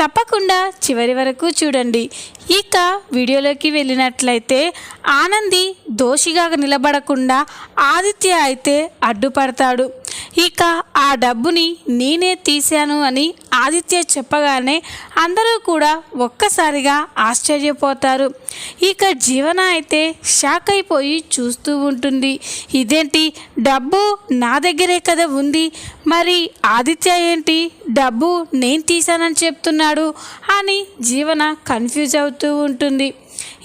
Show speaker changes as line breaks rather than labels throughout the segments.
తప్పకుండా చివరి వరకు చూడండి. ఇక వీడియోలోకి వెళ్ళినట్లయితే ఆనంది దోషిగా నిలబడకుండా ఆదిత్య అయితే అడ్డుపడతాడు. ఇక ఆ డబ్బుని నేనే తీశాను అని ఆదిత్య చెప్పగానే అందరూ కూడా ఒక్కసారిగా ఆశ్చర్యపోతారు. ఇక జీవన అయితే షాక్ అయిపోయి చూస్తూ ఉంటుంది. ఇదేంటి? డబ్బు నా దగ్గరే కదా ఉంది. మరి ఆదిత్య ఏంటి? డబ్బు నేను తీశానని చెప్తున్నాడు అని జీవన కన్ఫ్యూజ్ అవుతూ ఉంటుంది.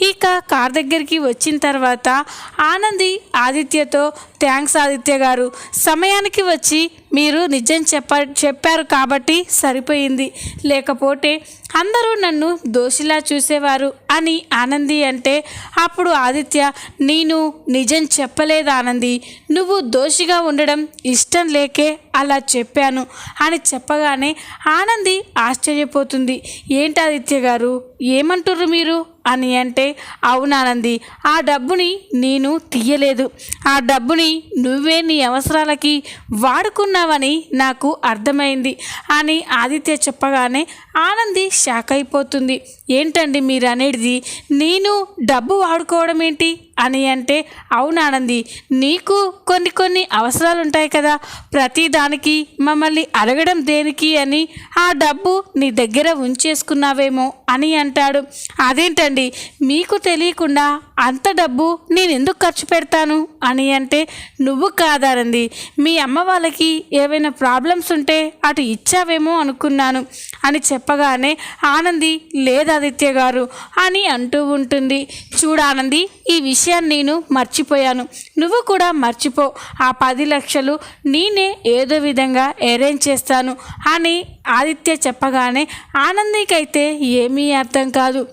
ఇక కార్ దగ్గరికి వచ్చిన తర్వాత ఆనంది ఆదిత్యతో థ్యాంక్స్ ఆదిత్య గారు. సమయానికి వచ్చి మీరు నిజం చెప్ప చెప్పారు కాబట్టి సరిపోయింది. లేకపోతే అందరూ నన్ను దోషిలా చూసేవారు అని ఆనంది అంటే అప్పుడు ఆదిత్య నేను నిజం చెప్పలేదు ఆనంది. నువ్వు దోషిగా ఉండడం ఇష్టం లేకే అలా చెప్పాను అని చెప్పగానే ఆనంది ఆశ్చర్యపోతుంది. ఏంటి ఆదిత్య గారు? ఏమంటుర్రు మీరు? అని అంటే అవునానంది ఆ డబ్బుని నేను తీయలేదు. ఆ డబ్బుని నువ్వే నీ అవసరాలకి వాడుకున్నావని నాకు అర్థమైంది అని ఆదిత్య చెప్పగానే ఆనంది షాక్ అయిపోతుంది. ఏంటండి మీరు అనేది నేను డబ్బు వాడుకోవడం ఏంటి అని అంటే అవునానంది నీకు కొన్ని కొన్ని అవసరాలు ఉంటాయి కదా. ప్రతి దానికి మమ్మల్ని అడగడం దేనికి అని ఆ డబ్బు నీ దగ్గర ఉంచేసుకున్నావేమో అని అంటాడు. అదేంటండి మీకు తెలియకుండా అంత డబ్బు నేను ఎందుకు ఖర్చు పెడతాను? అని అంటే నువ్వు కాదారంది మీ అమ్మ వాళ్ళకి ఏవైనా ప్రాబ్లమ్స్ ఉంటే అటు ఇచ్చావేమో అనుకున్నాను. అని చెప్పగానే ఆనంది లేదు ఆదిత్య గారు? అని అంటూ ఉంటుంది. చూడానంది ఈ విషయాన్ని నేను మర్చిపోయాను. నువ్వు కూడా మర్చిపో. ఆ పది లక్షలు నేనే ఏదో విధంగా అరేంజ్ చేస్తాను అని ఆదిత్య చెప్పగానే ఆనందికైతే ఏమీ అర్థం కాదు.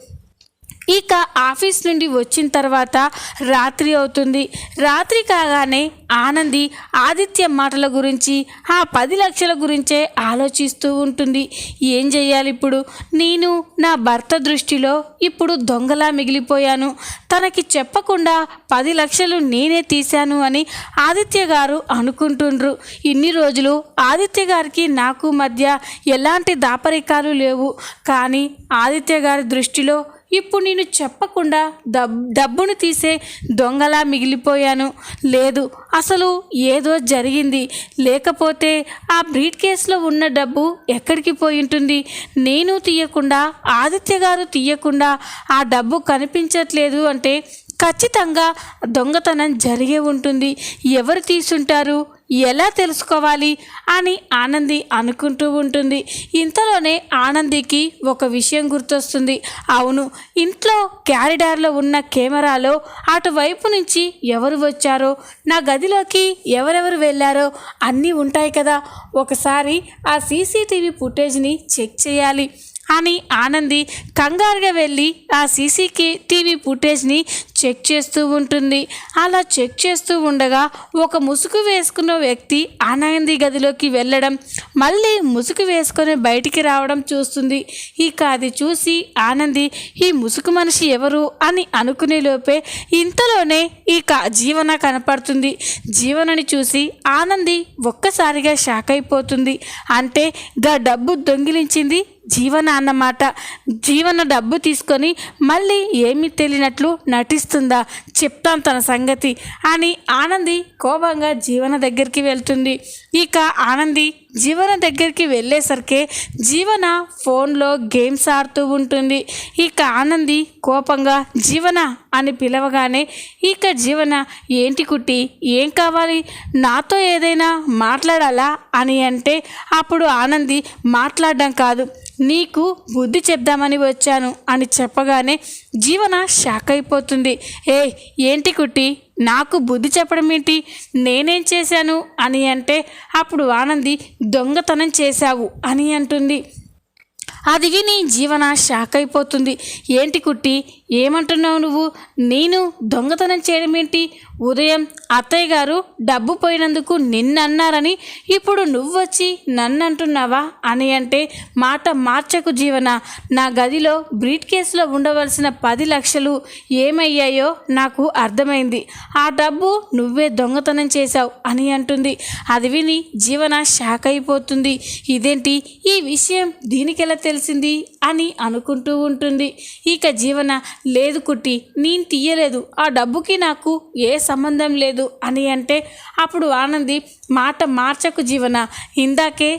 ఇక ఆఫీస్ నుండి వచ్చిన తర్వాత రాత్రి అవుతుంది. రాత్రి కాగానే ఆనంది ఆదిత్య మాటల గురించి ఆ పది లక్షల గురించే ఆలోచిస్తూ ఉంటుంది. ఏం చేయాలి ఇప్పుడు? నేను నా భర్త దృష్టిలో ఇప్పుడు దొంగలా మిగిలిపోయాను. తనకి చెప్పకుండా పది లక్షలు నేనే తీశాను అని ఆదిత్య గారు అనుకుంటుండ్రు. ఇన్ని రోజులు ఆదిత్య గారికి నాకు మధ్య ఎలాంటి దాపరికాలు లేవు. కానీ ఆదిత్య గారి దృష్టిలో ఇప్పుడు నేను చెప్పకుండా డబ్ డబ్బును తీసే దొంగలా మిగిలిపోయాను. లేదు అసలు ఏదో జరిగింది. లేకపోతే ఆ బ్రీట్ కేసులో ఉన్న డబ్బు ఎక్కడికి పోయి ఉంటుంది? నేను తీయకుండా ఆదిత్య గారు తీయకుండా ఆ డబ్బు కనిపించట్లేదు అంటే ఖచ్చితంగా దొంగతనం జరిగే ఉంటుంది. ఎవరు తీసుంటారు? ఎలా తెలుసుకోవాలి? అని ఆనంది అనుకుంటూ ఉంటుంది. ఇంతలోనే ఆనందికి ఒక విషయం గుర్తొస్తుంది. అవును ఇంట్లో క్యారిడార్లో ఉన్న కెమెరాలో అటువైపు నుంచి ఎవరు వచ్చారో నా గదిలోకి ఎవరెవరు వెళ్ళారో అన్నీ ఉంటాయి కదా. ఒకసారి ఆ సీసీటీవీ ఫుటేజ్ని చెక్ చేయాలి. అని ఆనంది కంగారుగా వెళ్ళి ఆ సీసీకి టీవీ ఫుటేజ్ని చెక్ చేస్తూ ఉంటుంది. అలా చెక్ చేస్తూ ఉండగా ఒక ముసుగు వేసుకున్న వ్యక్తి ఆనంది గదిలోకి వెళ్ళడం మళ్ళీ ముసుగు వేసుకొని బయటికి రావడం చూస్తుంది. ఇక అది చూసి ఆనంది ఈ ముసుగు మనిషి ఎవరు? అని అనుకునే లోపే ఇంతలోనే ఇక జీవన కనపడుతుంది. జీవనని చూసి ఆనంది ఒక్కసారిగా షాక్ అయిపోతుంది. అంటే గా డబ్బు దొంగిలించింది జీవన అన్నమాట. జీవన డబ్బు తీసుకొని మళ్ళీ ఏమి తెలియనట్లు నటిస్తుందా? చెప్తాం తన సంగతి అని ఆనంది కోపంగా జీవన దగ్గరికి వెళ్తుంది. ఇక ఆనంది జీవన దగ్గరికి వెళ్ళేసరికి జీవన ఫోన్లో గేమ్స్ ఆడుతూ ఉంటుంది. ఇక ఆనంది కోపంగా జీవన అని పిలవగానే ఇక జీవన ఏంటి కుట్టి ఏం కావాలి? నాతో ఏదైనా మాట్లాడాలా? అని అంటే అప్పుడు ఆనంది మాట్లాడడం కాదు నీకు బుద్ధి చెప్దామని వచ్చాను అని చెప్పగానే జీవన షాక్ అయిపోతుంది. ఏ ఏంటి కుట్టి నాకు బుద్ధి చెప్పడం ఏంటి? నేనేం చేశాను? అని అంటే అప్పుడు ఆనంది దొంగతనం చేశావు అని అంటుంది. అది విని జీవన షాక్ అయిపోతుంది ఏంటి కుట్టి? ఏమంటున్నావు నువ్వు? నేను దొంగతనం చేయడం ఏంటి? ఉదయం అత్తయ్య గారు డబ్బు పోయినందుకు నిన్నన్నారని ఇప్పుడు నువ్వొచ్చి నన్ను అంటున్నావా అని అంటే మాట మార్చకు జీవన. నా గదిలో బ్రీట్ కేసులో ఉండవలసిన పది లక్షలు ఏమయ్యాయో నాకు అర్థమైంది. ఆ డబ్బు నువ్వే దొంగతనం చేశావు అని అంటుంది. అది విని జీవన షాక్ అయిపోతుంది ఇదేంటి? ఈ విషయం దీనికెలా తెలిసింది? అని అనుకుంటూ ఉంటుంది. ఇక జీవన లేదు కుట్టి నేను తీయలేదు. ఆ డబ్బుకి నాకు ఏ సంబంధం లేదు అని అంటే అప్పుడు ఆనంది మాట మార్చకు జీవన. ఇందాకే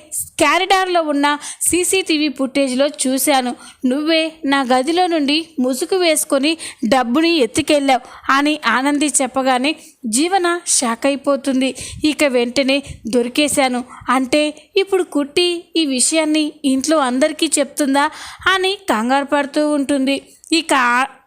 క్యారిడార్లో ఉన్న సీసీటీవీ ఫుటేజ్లో చూశాను. నువ్వే నా గదిలో నుండి ముసుగు వేసుకొని డబ్బుని ఎత్తుకెళ్ళావు అని ఆనంది చెప్పగానే జీవన షాక్ అయిపోతుంది ఇక వెంటనే దొరికేశాను. అంటే ఇప్పుడు కుట్టి ఈ విషయాన్ని ఇంట్లో అందరికీ చెప్తుందా అని కంగారు పడుతూ ఉంటుంది. ఇక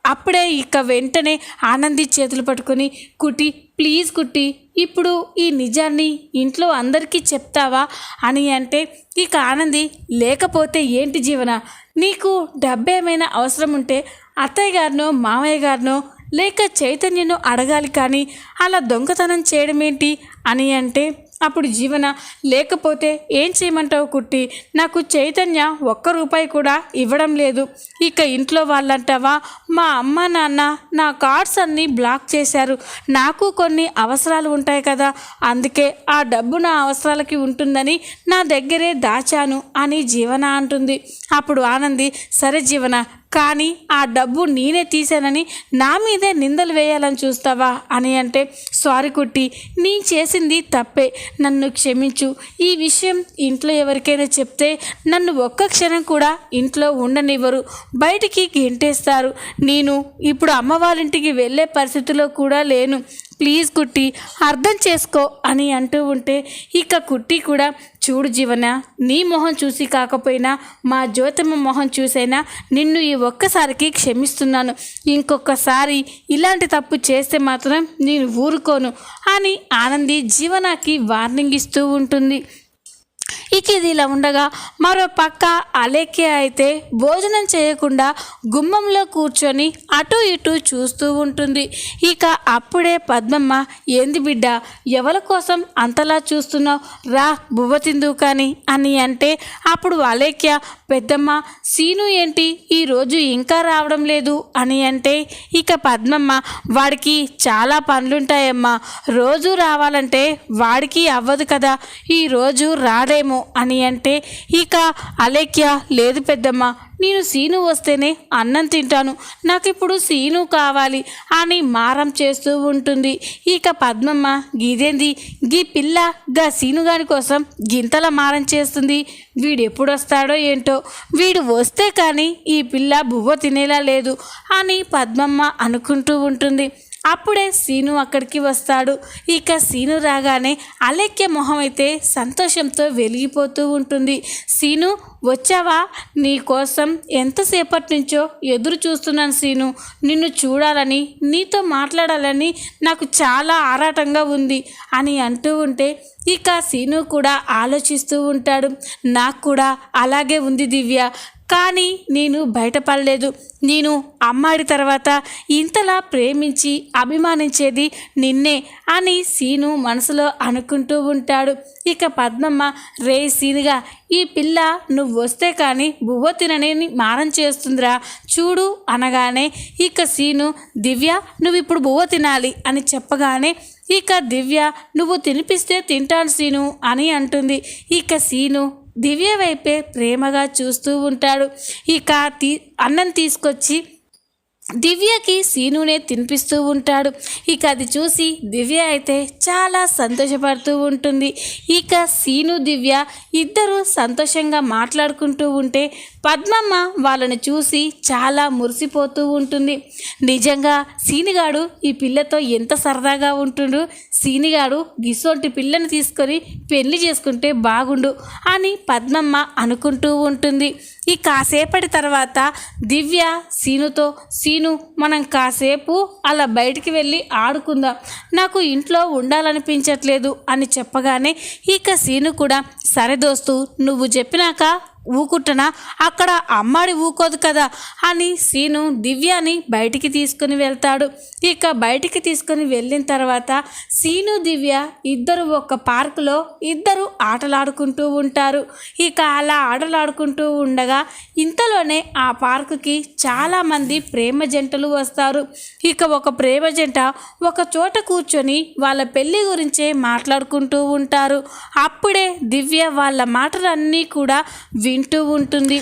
అప్పుడే ఇక వెంటనే ఆనంది చేతులు పట్టుకొని కుట్టి ప్లీజ్ కుట్టి ఇప్పుడు ఈ నిజాన్ని ఇంట్లో అందరికీ చెప్తావా? అని అంటే ఇక ఆనంది లేకపోతే ఏంటి జీవన? నీకు డబ్బేమైనా అవసరం ఉంటే అత్తయ్య గారినో మామయ్య గారినో లేక చైతన్యను అడగాలి కానీ అలా దొంగతనం చేయడం ఏంటి అని అంటే అప్పుడు జీవన లేకపోతే ఏం చేయమంటావు కుట్టి? నాకు చైతన్య ఒక్క రూపాయి కూడా ఇవ్వడం లేదు. ఇక ఇంట్లో వాళ్ళంటావా? మా అమ్మ నాన్న నా కార్డ్స్ అన్నీ బ్లాక్ చేశారు. నాకు కొన్ని అవసరాలు ఉంటాయి కదా. అందుకే ఆ డబ్బు నా అవసరాలకి ఉంటుందని నా దగ్గరే దాచాను అని జీవన అంటుంది. అప్పుడు ఆనంది సరే జీవన కానీ ఆ డబ్బు నేనే తీశానని నా మీదే నిందలు వేయాలని చూస్తావా? అని అంటే సారీ కుట్టి నీ చేసింది తప్పే. నన్ను క్షమించు. ఈ విషయం ఇంట్లో ఎవరికైనా చెప్తే నన్ను ఒక్క క్షణం కూడా ఇంట్లో ఉండనివ్వరు. బయటికి గెంటేస్తారు. నేను ఇప్పుడు అమ్మ వాళ్ళ ఇంటికి వెళ్ళే పరిస్థితిలో కూడా లేను. ప్లీజ్ కుట్టి అర్థం చేసుకో అని అంటూ ఉంటే ఇక కుట్టి కూడా చూడు జీవన నీ మొహం చూసి కాకపోయినా మా జ్యోతమ్మ మొహం చూసైనా నిన్ను ఈ ఒక్కసారికి క్షమిస్తున్నాను. ఇంకొకసారి ఇలాంటి తప్పు చేస్తే మాత్రం నేను ఊరుకోను అని ఆనంది జీవనాకి వార్నింగ్ ఇస్తూ ఉంటుంది. ఇక ఇది ఇలా ఉండగా మరో పక్క అలేఖ్య అయితే భోజనం చేయకుండా గుమ్మంలో కూర్చొని అటు ఇటు చూస్తూ ఉంటుంది. ఇక అప్పుడే పద్మమ్మ ఏంది బిడ్డ ఎవరి కోసం అంతలా చూస్తున్నావు? రా బువ్వ తిందు కానీ అని అంటే అప్పుడు అలేఖ్య పెద్దమ్మ సీను ఏంటి? ఈరోజు ఇంకా రావడం లేదు అని అంటే ఇక పద్మమ్మ వాడికి చాలా పనులుంటాయమ్మా. రోజు రావాలంటే వాడికి అవ్వదు కదా. ఈరోజు రాడేమో అని అంటే ఇక అలేఖ్య లేదు పెద్దమ్మ నేను సీను వస్తేనే అన్నం తింటాను. నాకు ఇప్పుడు సీను కావాలి అని మారం చేస్తూ ఉంటుంది. ఇక పద్మమ్మ గీదేంది గీ పిల్ల గా సీనుగాని కోసం గింతల మారం చేస్తుంది. వీడు ఎప్పుడు వస్తాడో ఏంటో వీడు వస్తే కానీ ఈ పిల్ల బువ్వ తినేలా లేదు అని పద్మమ్మ అనుకుంటూ ఉంటుంది. అప్పుడే సీను అక్కడికి వస్తాడు. ఇక సీను రాగానే అలేఖ్య మొహం అయితే సంతోషంతో వెలిగిపోతూ ఉంటుంది. సీను వచ్చావా? నీ కోసం ఎంతసేపటి నుంచో ఎదురు చూస్తున్నాను సీను. నిన్ను చూడాలని నీతో మాట్లాడాలని నాకు చాలా ఆరాటంగా ఉంది అని అంటూ ఉంటే ఇక సీను కూడా ఆలోచిస్తూ ఉంటాడు. నాకు కూడా అలాగే ఉంది దివ్య. కానీ నేను బయటపడలేదు. నేను అమ్మాడి తర్వాత ఇంతలా ప్రేమించి అభిమానించేది నిన్నే అని సీను మనసులో అనుకుంటూ ఉంటాడు. ఇక పద్మమ్మ రే సీనుగా ఈ పిల్ల నువ్వు వస్తే కానీ బువ్వ తినని మారం చేస్తుందిరా. చూడు అనగానే ఇక సీను దివ్య నువ్వు ఇప్పుడు బువ్వ తినాలి అని చెప్పగానే ఇక దివ్య నువ్వు తినిపిస్తే తింటాను సీను అని అంటుంది. ఇక సీను దివ్య వైపే ప్రేమగా చూస్తూ ఉంటాడు. ఇక తీ అన్నం తీసుకొచ్చి దివ్యకి సీనునే తినిపిస్తూ ఉంటాడు. ఇక అది చూసి దివ్య అయితే చాలా సంతోషపడుతూ ఉంటుంది. ఇక సీను దివ్య ఇద్దరు సంతోషంగా మాట్లాడుకుంటూ ఉంటే పద్మమ్మ వాళ్ళని చూసి చాలా మురిసిపోతూ ఉంటుంది. నిజంగా సీనిగాడు ఈ పిల్లతో ఎంత సరదాగా ఉంటుండు? సీనిగాడు గిసోంటి పిల్లని తీసుకొని పెళ్ళి చేసుకుంటే బాగుండు అని పద్మమ్మ అనుకుంటూ ఉంటుంది. ఈ కాసేపటి తర్వాత దివ్య సీనుతో సీను మనం కాసేపు అలా బయటికి వెళ్ళి ఆడుకుందాం. నాకు ఇంట్లో ఉండాలనిపించట్లేదు అని చెప్పగానే ఇక సీను కూడా సరే దోస్తు నువ్వు చెప్పినాక ఊకుట్టున అక్కడ అమ్మాడి ఊకోదు కదా అని సీను దివ్యాని బయటికి తీసుకుని వెళ్తాడు. ఇక బయటికి తీసుకుని వెళ్ళిన తర్వాత సీను దివ్య ఇద్దరు ఒక పార్కులో ఇద్దరు ఆటలాడుకుంటూ ఉంటారు. ఇక అలా ఆటలాడుకుంటూ ఉండగా ఇంతలోనే ఆ పార్కుకి చాలామంది ప్రేమ జంటలు వస్తారు. ఇక ఒక ప్రేమ జంట ఒక చోట కూర్చొని వాళ్ళ పెళ్ళి గురించే మాట్లాడుకుంటూ ఉంటారు. అప్పుడే దివ్య వాళ్ళ మాటలన్నీ కూడా వింటూ ఉంటుంది.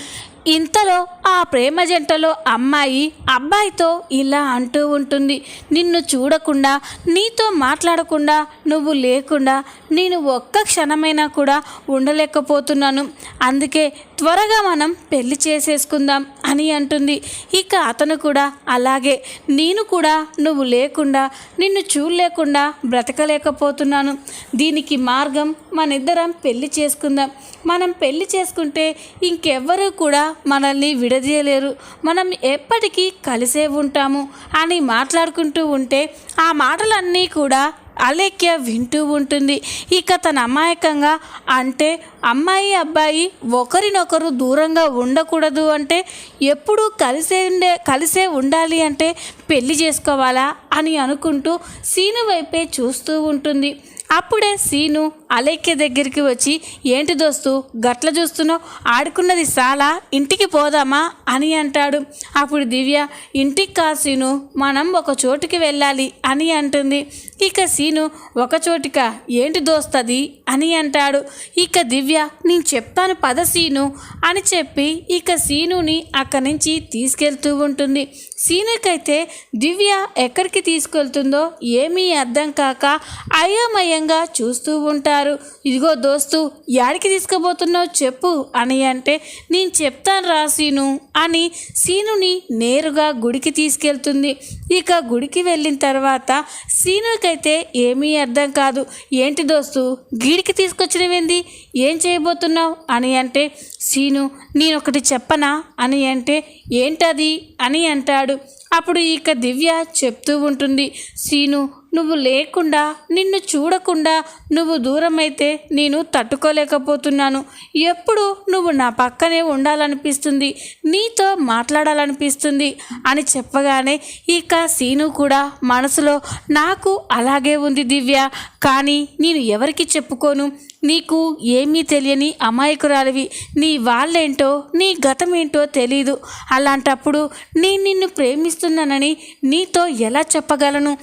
ఇంతలో ఆ ప్రేమ జంటలో అమ్మాయి అబ్బాయితో ఇలా అంటూ ఉంటుంది. నిన్ను చూడకుండా నీతో మాట్లాడకుండా నువ్వు లేకుండా నేను ఒక్క క్షణమైనా కూడా ఉండలేకపోతున్నాను. అందుకే త్వరగా మనం పెళ్ళి చేసేసుకుందాం అని అంటుంది. ఇక అతను కూడా అలాగే. నేను కూడా నువ్వు లేకుండా నిన్ను చూడలేకుండా బ్రతకలేకపోతున్నాను. దీనికి మార్గం మనిద్దరం పెళ్ళి చేసుకుందాం. మనం పెళ్ళి చేసుకుంటే ఇంకెవ్వరూ కూడా మనల్ని విడదీయలేరు. మనం ఎప్పటికీ కలిసే ఉంటాము అని మాట్లాడుకుంటూ ఉంటే ఆ మాటలన్నీ కూడా అలేఖ్య వింటూ ఉంటుంది. ఇక తన అమాయకంగా అంటే అమ్మాయి అబ్బాయి ఒకరినొకరు దూరంగా ఉండకూడదు అంటే ఎప్పుడూ కలిసే ఉండే కలిసే ఉండాలి అంటే పెళ్ళి చేసుకోవాలా అని అనుకుంటూ సీను వైపే చూస్తూ ఉంటుంది. అప్పుడే సీను అలైక్య దగ్గరికి వచ్చి ఏంటి దోస్తు గట్ల చూస్తున్నావు? ఆడుకున్నది చాలా ఇంటికి పోదామా? అని అంటాడు. అప్పుడు దివ్య ఇంటికి కాసీను మనం ఒక చోటుకి వెళ్ళాలి అని అంటుంది. ఇక సీను ఒకచోటిక ఏంటి దోస్తది? అని అంటాడు. ఇక దివ్య నేను చెప్తాను పద సీను అని చెప్పి ఇక సీనుని అక్కడి నుంచి తీసుకెళ్తూ ఉంటుంది. సీనుకైతే దివ్య ఎక్కడికి తీసుకెళ్తుందో ఏమీ అర్థం కాక అయోమయంగా చూస్తూ ఉంటారు. ఇదిగో దోస్తు యాడికి తీసుకుపోతున్నావు చెప్పు అని అంటే నేను చెప్తాను రా సీను అని సీనుని నేరుగా గుడికి తీసుకెళ్తుంది. ఇక గుడికి వెళ్ళిన తర్వాత సీనుకైతే ఏమీ అర్థం కాదు. ఏంటి దోస్తు? గీడికి తీసుకొచ్చినవేంది? ఏం చేయబోతున్నావు? అని అంటే సీను నేనొకటి చెప్పనా? అని అంటే ఏంటది? అని అంటాడు. అప్పుడు ఇక దివ్య చెప్తూ ఉంటుంది. సీను నువ్వు లేకుండా నిన్ను చూడకుండా నువ్వు దూరమైతే నేను తట్టుకోలేకపోతున్నాను. ఎప్పుడు నువ్వు నా పక్కనే ఉండాలనిపిస్తుంది నీతో మాట్లాడాలనిపిస్తుంది అని చెప్పగానే ఇక సీను కూడా మనసులో నాకు అలాగే ఉంది దివ్య కానీ నేను ఎవరికి చెప్పుకోను? నీకు ఏమీ తెలియని అమాయకురాలివి. నీ వాళ్ళేంటో నీ గతమేంటో తెలీదు. అలాంటప్పుడు నేను నిన్ను ప్రేమిస్తున్నానని నీతో ఎలా చెప్పగలను?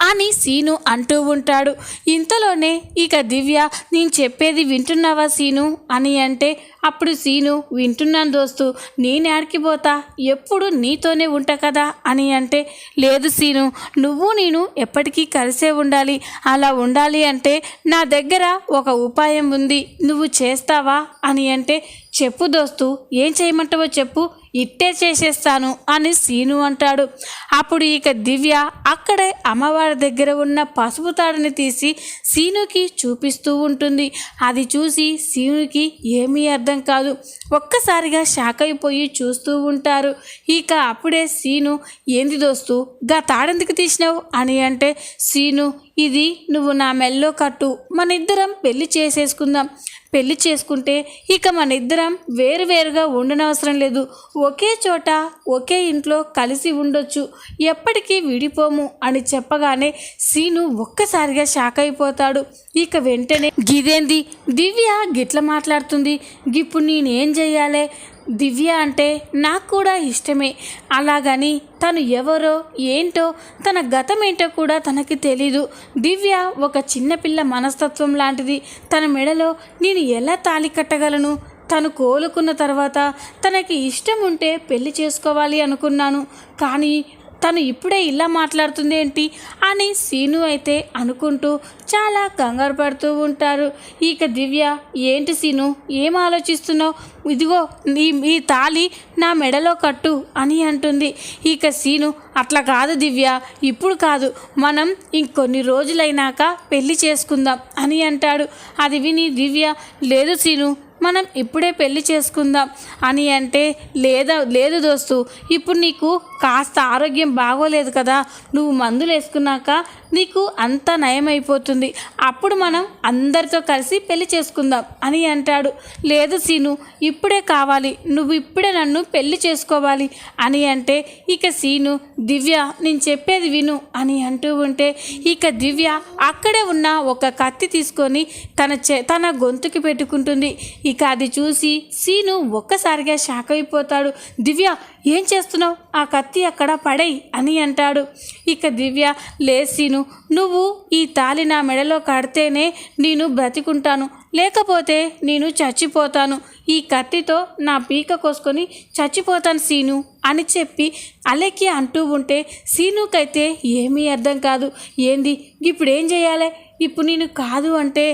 అని సీను అంటూ ఉంటాడు. ఇంతలోనే ఇక దివ్య నేను చెప్పేది వింటున్నావా సీను? అని అంటే అప్పుడు సీను వింటున్నాను దోస్తు నేను పోతా? ఎప్పుడు నీతోనే ఉంటా కదా? అని అంటే లేదు సీను నువ్వు నేను ఎప్పటికీ కలిసే ఉండాలి. అలా ఉండాలి అంటే నా దగ్గర ఒక ఉపాయం ఉంది. నువ్వు చేస్తావా? అని అంటే చెప్పు దోస్తు ఏం చేయమంటావో చెప్పు. ఇట్టే చేసేస్తాను అని సీను అంటాడు. అప్పుడు ఇక దివ్య అక్కడే అమ్మవారి దగ్గర ఉన్న పసుపు తాడుని తీసి సీనుకి చూపిస్తూ ఉంటుంది. అది చూసి సీనుకి ఏమీ అర్థం కాదు. ఒక్కసారిగా షాక్ అయిపోయి చూస్తూ ఉంటారు. ఇక అప్పుడే సీను ఏంది దోస్తు గా తాడెందుకు తీసినావు? అని అంటే సీను ఇది నువ్వు నా మెల్లో కట్టు. మన ఇద్దరం పెళ్ళి చేసేసుకుందాం. పెళ్ళి చేసుకుంటే ఇక మన ఇద్దరం వేరువేరుగా ఉండనవసరం లేదు. ఒకే చోట ఒకే ఇంట్లో కలిసి ఉండొచ్చు. ఎప్పటికీ విడిపోము అని చెప్పగానే సీను ఒక్కసారిగా షాక్ అయిపోతాడు. ఇక వెంటనే గిదేంది? దివ్య గిట్ల మాట్లాడుతుంది. ఇప్పుడు నేనేం చెయ్యాలి? దివ్య అంటే నాకు కూడా ఇష్టమే. అలాగని తను ఎవరో ఏంటో తన గతం ఏంటో కూడా తనకి తెలీదు. దివ్య ఒక చిన్నపిల్ల మనస్తత్వం లాంటిది. తన మెడలో నేను ఎలా తాళి కట్టగలను? తను కోలుకున్న తర్వాత తనకి ఇష్టం ఉంటే పెళ్ళి చేసుకోవాలి అనుకున్నాను. కానీ తను ఇప్పుడే ఇలా మాట్లాడుతుంది ఏంటి అని సీను అయితే అనుకుంటూ చాలా కంగారు పడుతూ ఉంటారు. ఇక దివ్య ఏంటి సీను ఏం ఆలోచిస్తున్నావు? ఇదిగో నీ ఈ తాళి నా మెడలో కట్టు అని అంటుంది. ఇక సీను అట్లా కాదు దివ్య ఇప్పుడు కాదు. మనం ఇంకొన్ని రోజులైనాక పెళ్ళి చేసుకుందాం అని అంటాడు. అది విని దివ్య లేదు సీను మనం ఇప్పుడే పెళ్ళి చేసుకుందాం అని అంటే లేదా లేదు దోస్తు ఇప్పుడు నీకు కాస్త ఆరోగ్యం బాగోలేదు కదా నువ్వు మందులు వేసుకున్నాక నీకు అంత నయమైపోతుంది. అప్పుడు మనం అందరితో కలిసి పెళ్ళి చేసుకుందాం అని అంటాడు. లేదు సీను ఇప్పుడే కావాలి. నువ్వు ఇప్పుడే నన్ను పెళ్ళి చేసుకోవాలి అని అంటే ఇక సీను దివ్య నేను చెప్పేది విను అని అంటూ ఉంటే ఇక దివ్య అక్కడే ఉన్న ఒక కత్తి తీసుకొని తన చె తన గొంతుకి పెట్టుకుంటుంది. ఇక అది చూసి సీను ఒక్కసారిగా షాక్ అయిపోతాడు. దివ్య ఏం చేస్తున్నావు? ఆ కత్తి అక్కడ పడేయి అని అంటాడు. ఇక దివ్య లేసీను నువ్వు ఈ తాలి నా మెడలో కడితేనే నేను బ్రతికుంటాను. లేకపోతే నేను చచ్చిపోతాను. ఈ కత్తితో నా పీక కోసుకొని చచ్చిపోతాను సీను అని చెప్పి అలెక్కి అంటూ ఉంటే సీనుకైతే ఏమీ అర్థం కాదు. ఏంది? ఇప్పుడు ఏం చేయాలి? ఇప్పుడు నేను కాదు అంటే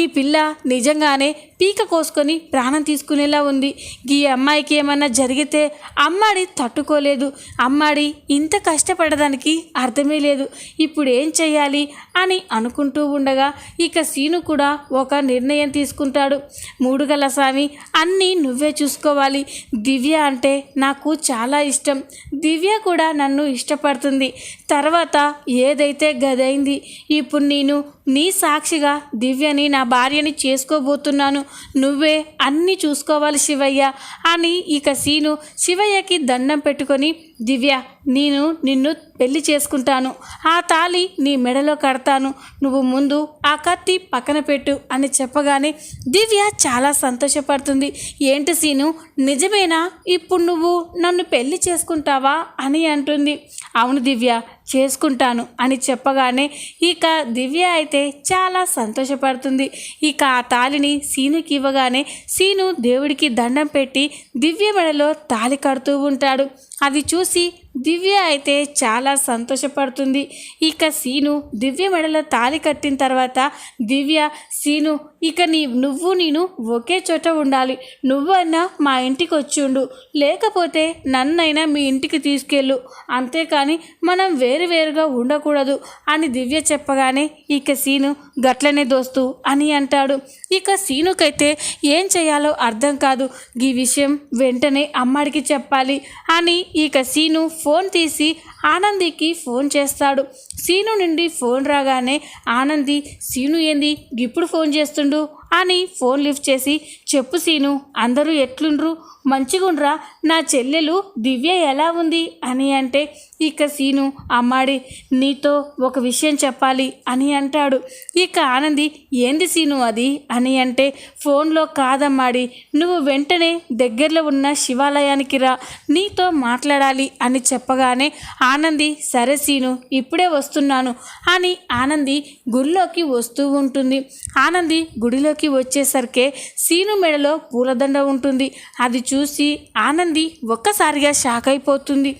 ఈ పిల్ల నిజంగానే పీక కోసుకొని ప్రాణం తీసుకునేలా ఉంది. ఈ అమ్మాయికి ఏమన్నా జరిగితే అమ్మాడి తట్టుకోలేదు. అమ్మాడి ఇంత కష్టపడడానికి అర్థమే లేదు. ఇప్పుడు ఏం చేయాలి అని అనుకుంటూ ఉండగా ఇక సీను కూడా ఒక నిర్ణయం తీసుకుంటాడు. మూడుగల స్వామి అన్నీ నువ్వే చూసుకోవాలి. దివ్య అంటే నాకు చాలా ఇష్టం. దివ్య కూడా నన్ను ఇష్టపడుతుంది. తర్వాత ఏదైతే గదైంది ఇప్పుడు నేను నీ సాక్షిగా దివ్యని నా భార్యని చేసుకోబోతున్నాను. నువ్వే అన్నీ చూసుకోవాలి శివయ్య అని ఇక సీను శివయ్యకి దండం పెట్టుకొని దివ్య నేను నిన్ను పెళ్ళి చేసుకుంటాను. ఆ తాళి నీ మెడలో కడతాను. నువ్వు ముందు ఆ కత్తి పక్కన పెట్టు అని చెప్పగానే దివ్య చాలా సంతోషపడుతుంది. ఏంటి సీను నిజమేనా? ఇప్పుడు నువ్వు నన్ను పెళ్ళి చేసుకుంటావా అని అంటుంది. అవును దివ్య చేసుకుంటాను అని చెప్పగానే ఇక దివ్య అయితే చాలా సంతోషపడుతుంది. ఇక ఆ తాలిని సీనుకి ఇవ్వగానే సీను దేవుడికి దండం పెట్టి దివ్య మెడలో తాలి కడుతూ ఉంటాడు. అది చూసి దివ్య అయితే చాలా సంతోషపడుతుంది. ఇక సీను దివ్య మెడలో తాలి కట్టిన తర్వాత దివ్య సీను ఇక నీ నువ్వు నేను ఒకే చోట ఉండాలి. నువ్వైనా మా ఇంటికి వచ్చిండు. లేకపోతే నన్నైనా మీ ఇంటికి తీసుకెళ్ళు. అంతేకాని మనం వేరు వేరుగా ఉండకూడదు అని దివ్య చెప్పగానే ఇక సీను గట్లనే దోస్తు అని అంటాడు. ఇక సీనుకైతే ఏం చేయాలో అర్థం కాదు. ఈ విషయం వెంటనే అమ్మాడికి చెప్పాలి అని ఇక సీను ఫోన్ తీసి ఆనందికి ఫోన్ చేస్తాడు. సీను నుండి ఫోన్ రాగానే ఆనంది సీను ఏంది? ఇప్పుడు ఫోన్ చేస్తుండు? అని ఫోన్ లిఫ్ట్ చేసి చెప్పు సీను అందరూ ఎట్లుండ్రు? మంచిగుండ్రా? నా చెల్లెలు దివ్య ఎలా ఉంది? అని అంటే ఇక సీను అమ్మాడి నీతో ఒక విషయం చెప్పాలి అని అంటాడు. ఇక ఆనంది ఏంది సీను అది? అని అంటే ఫోన్లో కాదమ్మాడి నువ్వు వెంటనే దగ్గరలో ఉన్న శివాలయానికి రా నీతో మాట్లాడాలి అని చెప్పగానే ఆనంది సరే సీను ఇప్పుడే వస్తున్నాను అని ఆనంది గుడిలోకి వస్తూ ఉంటుంది. ఆనంది గుడిలోకి వచ్చేసరికే సీను మెడలో పూలదండ ఉంటుంది. అది చూసి ఆనంది ఒక్కసారిగా షాక్ అయిపోతుంది.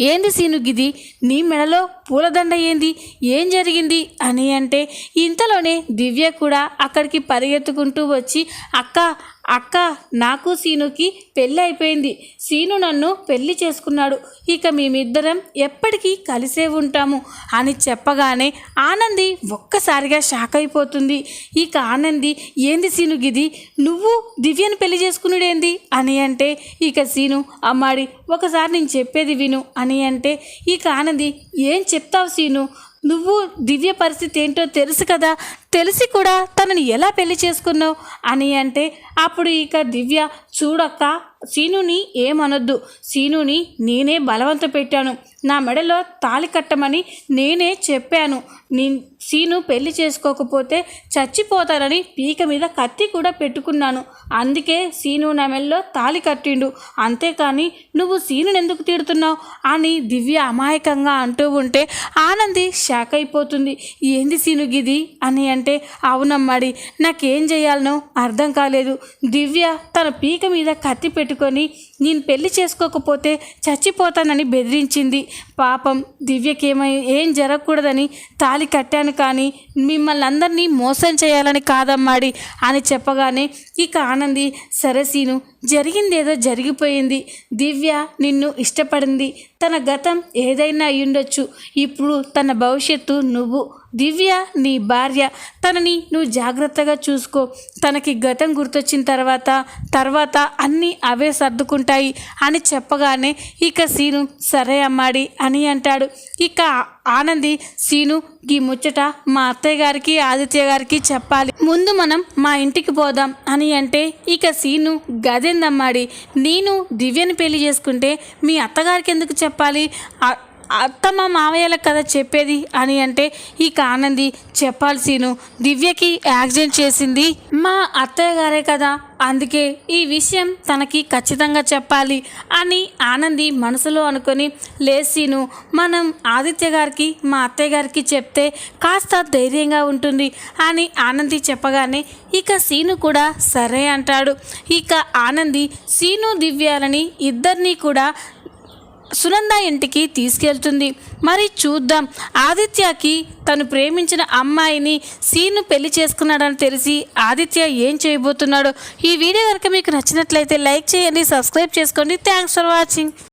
ఏంది సీనుగిది నీ మెడలో పూలదండ ఏంది? ఏం జరిగింది? అని అంటే ఇంతలోనే దివ్య కూడా అక్కడికి పరిగెత్తుకుంటూ వచ్చి అక్క అక్క నాకు సీనుకి పెళ్ళి అయిపోయింది. సీను నన్ను పెళ్ళి చేసుకున్నాడు. ఇక మేమిద్దరం ఎప్పటికీ కలిసే ఉంటాము అని చెప్పగానే ఆనంది ఒక్కసారిగా షాక్ అయిపోతుంది. ఇక ఆనంది ఏంది సీను గిది? నువ్వు దివ్యను పెళ్ళి చేసుకున్నాడేంది అని అంటే ఇక సీను అమ్మాడి ఒకసారి నేను చెప్పేది విను అని అంటే ఇక ఆనంది ఏం చెప్తావు సీను? నువ్వు దివ్య పరిస్థితి ఏంటో తెలుసు కదా. తెలిసి కూడా తనని ఎలా పెళ్ళి చేసుకున్నావు? అని అంటే అప్పుడు ఇక దివ్య చూడక్క సీనుని ఏమనొద్దు. సీనుని నేనే బలవంత పెట్టాను. నా మెడలో తాళి కట్టమని నేనే చెప్పాను. నీ సీను పెళ్ళి చేసుకోకపోతే చచ్చిపోతారని పీక మీద కత్తి కూడా పెట్టుకున్నాను. అందుకే సీను నా మెడలో తాళి కట్టిండు. అంతేకాని నువ్వు సీనుని ఎందుకు తిడుతున్నావు? అని దివ్య అమాయకంగా అంటూ ఉంటే ఆనంది షాక్ అయిపోతుంది. ఏంది సీను గిది? అని అంటే అవునమ్మాడి నాకేం చేయాలనో అర్థం కాలేదు. దివ్య తన పీక మీద కత్తి పెట్టుకొని నేను పెళ్ళి చేసుకోకపోతే చచ్చిపోతానని బెదిరించింది. పాపం దివ్యకేమై ఏం జరగకూడదని తాలి కట్టాను కానీ మిమ్మల్ని అందరినీ మోసం చేయాలని కాదమ్మాడి అని చెప్పగానే ఇక ఆనంది సరసీను జరిగిందేదో జరిగిపోయింది. దివ్య నిన్ను ఇష్టపడింది. తన గతం ఏదైనా అయ్యుండొచ్చు. ఇప్పుడు తన భవిష్యత్తు నువ్వు. దివ్య నీ భార్య. తనని నువ్వు జాగ్రత్తగా చూసుకో. తనకి గతం గుర్తొచ్చిన తర్వాత తర్వాత అన్నీ అవే సర్దుకుంటాయి అని చెప్పగానే ఇక సీను సరే అమ్మాడి అని అంటాడు. ఇక ఆనంది సీను ఈ ముచ్చట మా అత్తయ్య గారికి ఆదిత్య గారికి చెప్పాలి. ముందు మనం మా ఇంటికి పోదాం అని అంటే ఇక సీను గదేందమ్మాడి నేను దివ్యని పెళ్ళి చేసుకుంటే మీ అత్తగారికి ఎందుకు చెప్పాలి? అత్త అత్తమ్మ మావయ్యలకు కదా చెప్పేది అని అంటే ఇక ఆనంది చెప్పాల్సిను దివ్యకి యాక్సిడెంట్ చేసింది మా అత్తయ్య గారే కదా. అందుకే ఈ విషయం తనకి ఖచ్చితంగా చెప్పాలి అని ఆనంది మనసులో అనుకొని లేసీను మనం ఆదిత్య గారికి మా అత్తయ్య గారికి చెప్తే కాస్త ధైర్యంగా ఉంటుంది అని ఆనంది చెప్పగానే ఇక సీను కూడా సరే అంటాడు. ఇక ఆనంది సీను దివ్యాలని ఇద్దరినీ కూడా సునంద ఇంటికి తీసుకెళ్తుంది. మరి చూద్దాం. ఆదిత్యకి తను ప్రేమించిన అమ్మాయిని సీను పెళ్ళి చేసుకున్నాడని తెలిసి ఆదిత్య ఏం చేయబోతున్నాడో ఈ వీడియో కనుక మీకు నచ్చినట్లయితే లైక్ చేయండి సబ్స్క్రైబ్ చేసుకోండి. Thanks for watching